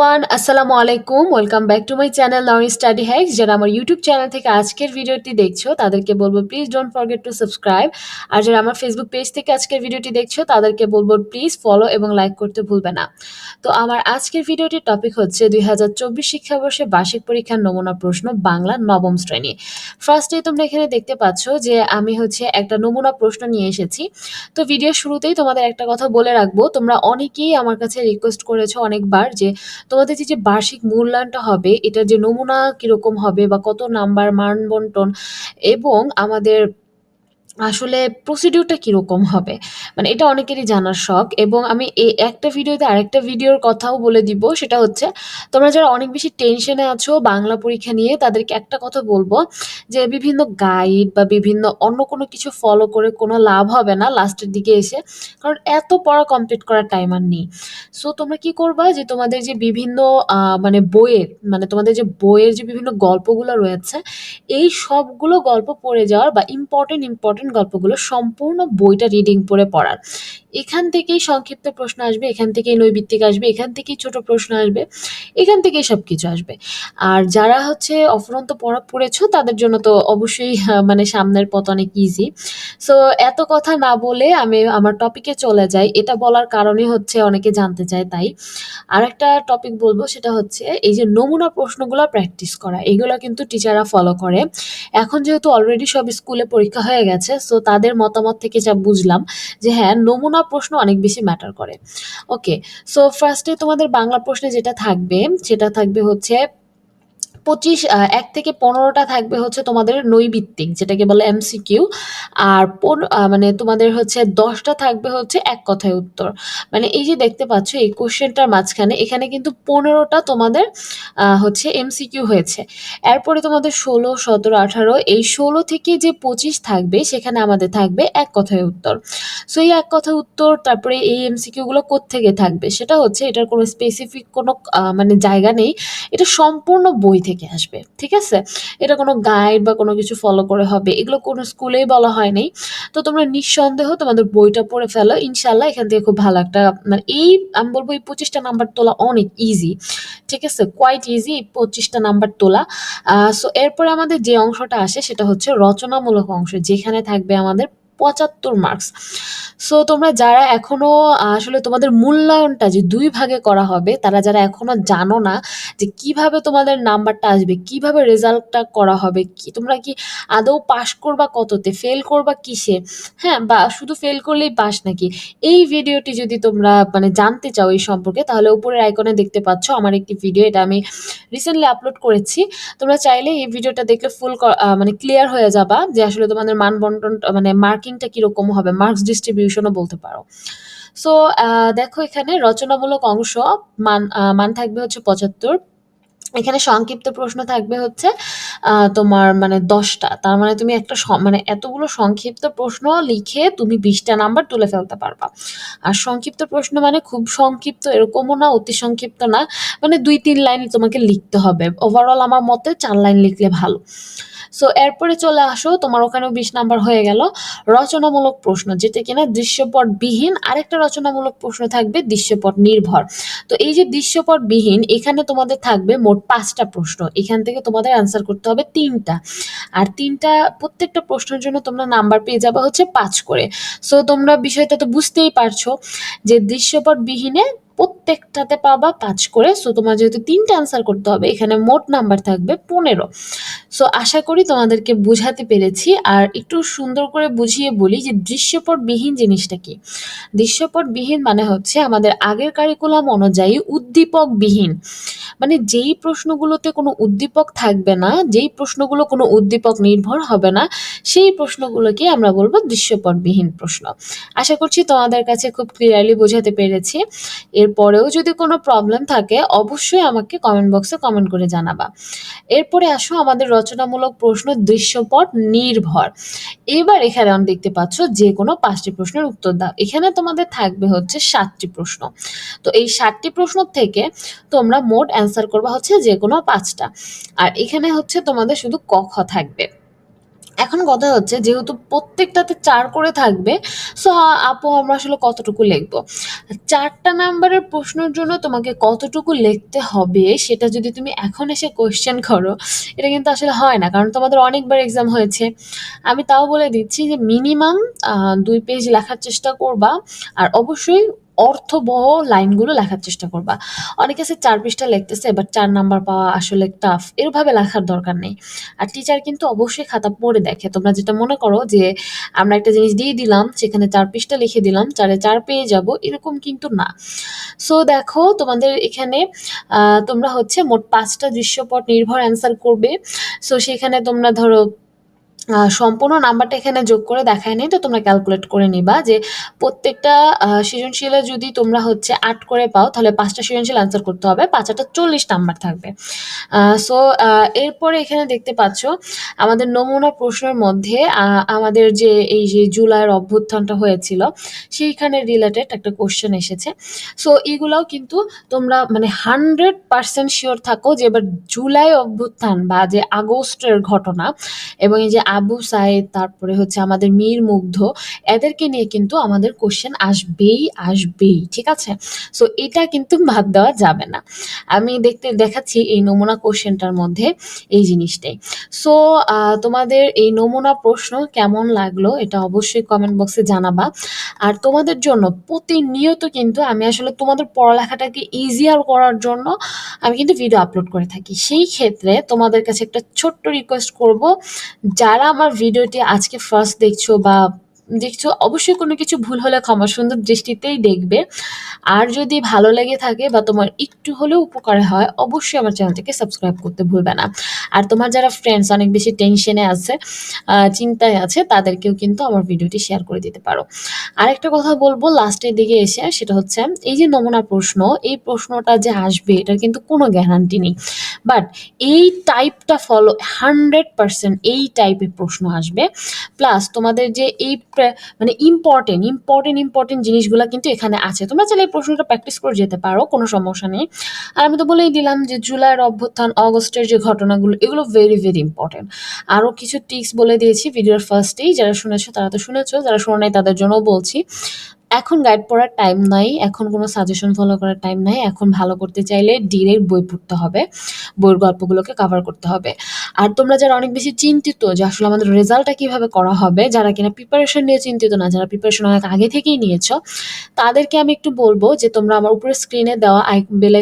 One আসসালামু আলাইকুম welcome back to my channel নাউরি study hacks যারা আমার ইউটিউব চ্যানেল থেকে আজকের ভিডিওটি দেখছ, তাদেরকে বলব please don't forget to subscribe আর যারা আমার ফেসবুক পেজ থেকে আজকের ভিডিওটি দেখছ, তাদেরকে বলব প্লিজ ফলো এবং লাইক করতে ভুলবে না। তো আমার আজকের ভিডিওটির টপিক হচ্ছে দুই হাজার চব্বিশ শিক্ষাবর্ষে বার্ষিক পরীক্ষার নমুনা প্রশ্ন, বাংলা নবম শ্রেণি। ফার্স্টে তোমরা এখানে দেখতে পাচ্ছ যে আমি হচ্ছে একটা নমুনা প্রশ্ন নিয়ে এসেছি। তো ভিডিও শুরুতেই তোমাদের একটা কথা বলে রাখব, তোমরা অনেকেই আমার কাছে রিকোয়েস্ট করেছ অনেকবার যে তোমাদের যে বার্ষিক মূল্যায়নটা হবে, এটার যে নমুনা কীরকম হবে বা কত নাম্বার মান বন্টন এবং আমাদের আসলে প্রসিডিউরটা কীরকম হবে? মানে এটা অনেকেরই জানার শখ এবং আমি এই একটা ভিডিওতে আরেকটা ভিডিওর কথাও বলে দিব, সেটা হচ্ছে তোমরা যারা অনেক বেশি টেনশনে আছো বাংলা পরীক্ষা নিয়ে, তাদেরকে একটা কথা বলব যে বিভিন্ন গাইড বা বিভিন্ন অন্য কোনো কিছু ফলো করে কোনো লাভ হবে না লাস্টের দিকে এসে, কারণ এত পড়া কমপ্লিট করার টাইম আর নেই। সো তোমরা কি করবা যে তোমাদের যে বিভিন্ন মানে বইয়ের মানে তোমাদের যে বইয়ের যে বিভিন্ন গল্পগুলো রয়েছে, এই সবগুলো গল্প পড়ে যাওয়ার বা ইম্পর্টেন্ট ইম্পর্টেন্ট গল্পগুলো সম্পূর্ণ বইটা রিডিং পড়ে পড়ার। এখান থেকেই সংক্ষিপ্ত প্রশ্ন আসবে, এখান থেকেই নৈবিত্তিক আসবে, এখান থেকেই ছোট প্রশ্ন আসবে, এখান থেকেই সব কিছু আসবে। আর যারা হচ্ছে অফুরন্ত পড়া পড়েছো, তাদের জন্য তো অবশ্যই মানে সামনের পথ অনেক ইজি সো এত কথা না বলে আমি আমার টপিকে চলে যাই। এটা বলার কারণে হচ্ছে অনেকে জানতে চায় তাই। আরেকটা টপিক বলব, সেটা হচ্ছে এই যে নমুনা প্রশ্নগুলো প্র্যাকটিস করা, এগুলো কিন্তু টিচাররা ফলো করে। এখন যেহেতু অলরেডি সব স্কুলে পরীক্ষা হয়ে গেছে সো তাদের মতামত থেকে যা বুঝলাম যে হ্যাঁ নমুনা প্রশ্ন অনেক বেশি ম্যাটার করে। ওকে সো ফার্স্টে তোমাদের বাংলা প্রশ্নে যেটা থাকবে, সেটা থাকবে হচ্ছে পঁচিশ এক থেকে পনেরোটা থাকবে হচ্ছে তোমাদের নৈবিত্তিক, যেটাকে বলে এমসিকিউ আর মানে তোমাদের হচ্ছে দশটা থাকবে হচ্ছে এক কথায় উত্তর। মানে এই যে দেখতে পাচ্ছ, এই কোশ্চেনটার মাঝখানে এখানে কিন্তু পনেরোটা তোমাদের হচ্ছে এমসিকিউ হয়েছে। এরপরে তোমাদের ষোলো, সতেরো, আঠারো, এই ষোলো থেকে যে পঁচিশ থাকবে, সেখানে আমাদের থাকবে এক কথায় উত্তর। সো এই এক কথায় উত্তর, তারপরে এই এমসিকিউগুলো কোত্থেকে থাকবে? সেটা হচ্ছে এটার কোনো স্পেসিফিক কোনো মানে জায়গা নেই। এটা সম্পূর্ণ বই থেকে আসবে, ঠিক আছে? এটা কোনো গাইড বা কোনো কিছু ফলো করে হবে, এগুলো কোনো স্কুলেই বলা হয় নাই তো তোমরা নিঃসন্দেহ তোমাদের বইটা পড়ে ফেলো ইনশাল্লাহ এখান থেকে খুব ভালো একটা মানে এই, আমি বলব এই পঁচিশটা নাম্বার তোলা অনেক ইজি ঠিক আছে? কোয়াইট ইজি এই পঁচিশটা নাম্বার তোলা। সো এরপরে আমাদের যে অংশটা আসে সেটা হচ্ছে রচনামূলক অংশ, যেখানে থাকবে আমাদের পঁচাত্তর মার্কস সো তোমরা যারা এখনও আসলে তোমাদের মূল্যায়নটা যে দুই ভাগে করা হবে, তারা যারা এখনও জানো না যে কীভাবে তোমাদের নাম্বারটা আসবে, কীভাবে রেজাল্টটা করা হবে, কি, তোমরা কি আদৌ পাশ করবা কততে ফেল করবা কিসে? হ্যাঁ বা শুধু ফেল করলেই পাস নাকি? এই ভিডিওটি যদি তোমরা মানে জানতে চাও এই সম্পর্কে, তাহলে উপরের আইকনে দেখতে পাচ্ছ আমার একটি ভিডিও এটা আমি রিসেন্টলি আপলোড করেছি। তোমরা চাইলে এই ভিডিওটা দেখলে ফুল মানে ক্লিয়ার হয়ে যাবা যে আসলে তোমাদের মান বন্টন মানে মার্কিংটা কীরকম হবে? মার্কস ডিস্ট্রিবিউশনও বলতে পারো। সো দেখো এখানে রচনামূলক অংশ মান মান থাকবে হচ্ছে পঁচাত্তর। এখানে সংক্ষিপ্ত প্রশ্ন থাকবে হচ্ছে তোমার মানে দশটা। তার মানে তুমি একটা মানে এতগুলো সংক্ষিপ্ত প্রশ্ন লিখে তুমি বিশটা নাম্বার তুলে ফেলতে পারবা। আর সংক্ষিপ্ত প্রশ্ন মানে খুব সংক্ষিপ্ত এরকমও না, অতি সংক্ষিপ্ত না মানে দুই, তিন লাইন তোমাকে লিখতে হবে। ওভারঅল আমার মতে চার লাইন লিখলে ভালো। সো এরপরে চলে আসো, তোমার ওখানেও বিশ নাম্বার হয়ে গেল। রচনামূলক প্রশ্ন, যেটা কিনা দৃশ্যপট বিহীন, আরেকটা রচনামূলক প্রশ্ন থাকবে দৃশ্যপট নির্ভর। তো এই যে দৃশ্যপট বিহীন, এখানে তোমাদের থাকবে মোট পাঁচটা প্রশ্ন। এখান থেকে তোমাদের অ্যান্সার করতে হবে তিনটা। আর তিনটা, প্রত্যেকটা প্রশ্নের জন্য তোমরা নাম্বার পেয়ে যাবে হচ্ছে পাঁচ করে। সো তোমরা বিষয়টা তো বুঝতেই পারছ যে দৃশ্যপট বিহীনে প্রত্যেকটাতে পাবা পাঁচ করে। সো তোমার যেহেতু তিনটা অ্যান্সার করতে হবে, এখানে মোট নাম্বার থাকবে পনেরো। সো আশা করি তোমাদেরকে বুঝাতে পেরেছি। আর একটু সুন্দর করে বুঝিয়ে বলি যে দৃশ্যপটবিহীন জিনিসটা কি? দৃশ্যপটবিহীন মানে হচ্ছে আমাদের আগের কারিকুলাম অনুযায়ী উদ্দীপকবিহীন। মানে যেই প্রশ্নগুলোতে কোনো উদ্দীপক থাকবে না, যেই প্রশ্নগুলো কোনো উদ্দীপক নির্ভর হবে না, সেই প্রশ্নগুলোকে আমরা বলব দৃশ্যপটবিহীন প্রশ্ন। আশা করছি তোমাদের কাছে খুব ক্লিয়ারলি বোঝাতে পেরেছি। এরপরেও যদি কোনো প্রবলেম থাকে, অবশ্যই আমাকে কমেন্ট বক্সে কমেন্ট করে জানাবা। এরপরে আসো আমাদের রচনামূলক প্রশ্ন, দৃশ্যপট নির্ভর। এবার এখানে আমি দেখতে পাচ্ছ যে কোনো পাঁচটি প্রশ্নের উত্তর দাও। এখানে তোমাদের থাকবে হচ্ছে সাতটি প্রশ্ন। তো এই সাতটি প্রশ্ন থেকে তোমরা মোট অ্যান্সার করবা হচ্ছে যে কোনো পাঁচটা। আর এখানে হচ্ছে তোমাদের শুধু ক, খ থাকবে। এখন কথা হচ্ছে যেহেতু প্রত্যেকটাতে চার করে থাকবে, সো আপু আমরা আসলে কতটুকু লিখব? চারটা নাম্বারের প্রশ্নের জন্য তোমাকে কতটুকু লিখতে হবে সেটা যদি তুমি এখন এসে কোয়েশ্চেন করো, এটা কিন্তু আসলে হয় না। কারণ তোমাদের অনেকবার এক্সাম হয়েছে। আমি তাও বলে দিচ্ছি যে মিনিমাম দুই পেজ লেখার চেষ্টা করবা। আর অবশ্যই অর্থবহ লাইনগুলো লেখার চেষ্টা করবা। অনেকে আছে ৪ পৃষ্ঠা লিখতেছে বাট চার নাম্বার পাওয়া আসলে টাফ। এরভাবে লেখার দরকার নেই। আর টিচার কিন্তু অবশ্যই খাতা পড়ে দেখে। তোমরা যেটা মনে করো যে আমরা একটা জিনিস দিয়ে দিলাম, সেখানে চার পৃষ্ঠা লিখে দিলাম, চারে চার পেয়ে যাব, এরকম কিন্তু না। সো দেখো তোমাদের এখানে তোমরা হচ্ছে মোট ৫ টা দৃশ্যপট নির্ভর অ্যান্সার করবে। সো সেখানে তোমরা ধরো সম্পূর্ণ নাম্বারটা এখানে যোগ করে দেখায় নাই, তো তোমরা ক্যালকুলেট করে নিবা যে প্রত্যেকটা সৃজনশীলে যদি তোমরা হচ্ছে আট করে পাও, তাহলে পাঁচটা সৃজনশীল আনসার করতে হবে। ৫ ৮ ৪০ নাম্বার থাকবে। সো এরপরে এখানে দেখতে পাচ্ছ, আমাদের নমুনা প্রশ্নের মধ্যে আমাদের যে এই যে জুলাইয়ের অভ্যুত্থানটা হয়েছিল, সেইখানে রিলেটেড একটা কোশ্চেন এসেছে। সো এগুলাও কিন্তু তোমরা মানে 100% শিওর থাকো যে এবার জুলাই অভ্যুত্থান বা যে আগস্টের ঘটনা এবং এই যে আবু সাইদ তারপরে হচ্ছে আমাদের মীর মুগ্ধ এদেরকে নিয়ে কিন্তু আমাদের কোশ্চেন আসবেই, আসবেই। ঠিক আছে? সো এটা কিন্তু বাদ দেওয়া যাবে না। আমি দেখতে দেখাচ্ছি এই নমুনা কোশ্চেনটার মধ্যে এই জিনিসটাই। সো তোমাদের এই নমুনা প্রশ্ন কেমন লাগল এটা অবশ্যই কমেন্ট বক্সে জানাবা। আর তোমাদের জন্য প্রতিনিয়ত কিন্তু আমি আসলে তোমাদের পড়ালেখাটাকে ইজিয়ার করার জন্য আমি কিন্তু ভিডিও আপলোড করে থাকি। সেই ক্ষেত্রে তোমাদের কাছে একটা ছোট্ট রিকোয়েস্ট করব, যারা আমার ভিডিওটি আজকে ফার্স্ট দেখছ বা দেখছ অবশ্যই কোনো কিছু ভুল হলে ক্ষমা সুন্দর দৃষ্টিতেই দেখবে। আর যদি ভালো লেগে থাকে বা তোমার একটু হলেও উপকার হয় অবশ্যই আমার চ্যানেলটিকে সাবস্ক্রাইব করতে ভুলবে না। আর তোমার যারা ফ্রেন্ডস অনেক বেশি টেনশনে আছে, চিন্তায় আছে তাদেরকেও কিন্তু আমার ভিডিওটি শেয়ার করে দিতে পারো। আরেকটা কথা বলব লাস্টের দিকে এসে সেটা হচ্ছে এই যে নমুনা প্রশ্ন, এই প্রশ্নটা যে আসবে এটার কিন্তু কোনো গ্যারান্টি নেই। বাট এই টাইপটা ফলো 100% এই টাইপের প্রশ্ন আসবে। প্লাস তোমাদের যে এই মানে ইম্পর্টেন্ট ইম্পর্টেন্ট ইম্পর্টেন্ট জিনিসগুলো কিন্তু এখানে আছে। তোমরা চাইলে এই প্রশ্নটা প্র্যাকটিস করে যেতে পারো, কোনো সমস্যা নেই। আর আমি তো বলেই দিলাম যে জুলাইয়ের অভ্যুত্থান, অগস্টের যে ঘটনাগুলো এগুলো ভেরি, ভেরি ইম্পর্টেন্ট আরও কিছু টিক্স বলে দিয়েছি ভিডিওর ফার্স্টেই। যারা শুনেছো তারা তো শুনেছো, যারা শোনো নাই তাদের জন্যও বলছি। এখন গাইড পড়ার টাইম নাই, এখন কোনো সাজেশন ফলো করার টাইম নাই। এখন ভালো করতে চাইলে ডিরেক্ট বই পড়তে হবে। বইয়ের গল্পগুলোকে কাভার করতে হবে। আর তোমরা যারা অনেক বেশি চিন্তিত যে আসলে আমাদের রেজাল্টটা কীভাবে করা হবে, যারা কিনা প্রিপারেশন নিয়ে চিন্তিত না, যারা প্রিপারেশন অনেক আগে থেকেই নিয়েছ তাদেরকে আমি একটু বলব যে তোমরা আমার উপরে স্ক্রিনে দেওয়া আই বেল